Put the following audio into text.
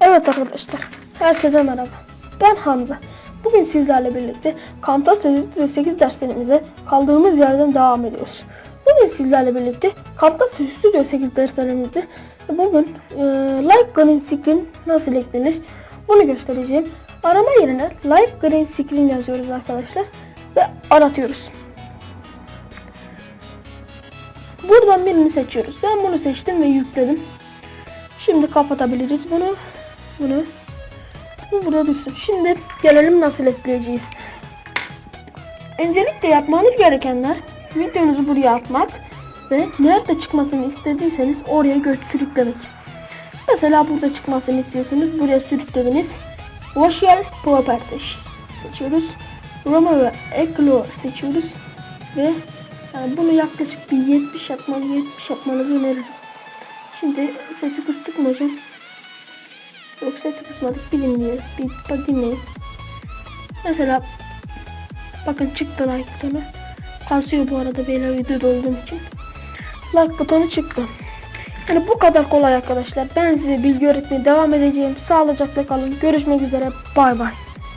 Evet arkadaşlar, herkese merhaba. Ben Hamza. Bugün sizlerle birlikte Studio 8 derslerimize kaldığımız yerden devam ediyoruz. Bugün sizlerle birlikte Camtasia Studio 8 derslerimizde bugün e, Light Green Screen nasıl eklenir bunu göstereceğim. Arama yerine Light Green Screen yazıyoruz arkadaşlar ve aratıyoruz. Buradan birini seçiyoruz. Ben bunu seçtim ve yükledim. Şimdi kapatabiliriz bunu. Bunu. Bu burada dursun. Şimdi gelelim nasıl ekleyeceğiz. Öncelikle yapmanız gerekenler videonuzu buraya atmak ve nerede çıkmasını istediyseniz oraya göç sürüklemek. Mesela burada çıkmasını istiyorsunuz. Buraya sürüklediniz. Visual Properties seçiyoruz. Roma ve Eclore seçiyoruz. Ve yani bunu yaklaşık bir 70 yapmanı 70 yapmanızı öneririm. Şimdi sesi kıstık mı hocam? Yok sesi kısmadık. Dinleyelim. Bir dinleyin. Mesela bakın çıktı like butonu. Kasıyor bu arada beyler videoda olduğum için. Like butonu çıktı. Yani bu kadar kolay arkadaşlar. Ben size bilgi öğretmeye devam edeceğim. Sağlıcakla kalın. Görüşmek üzere. Bay bay.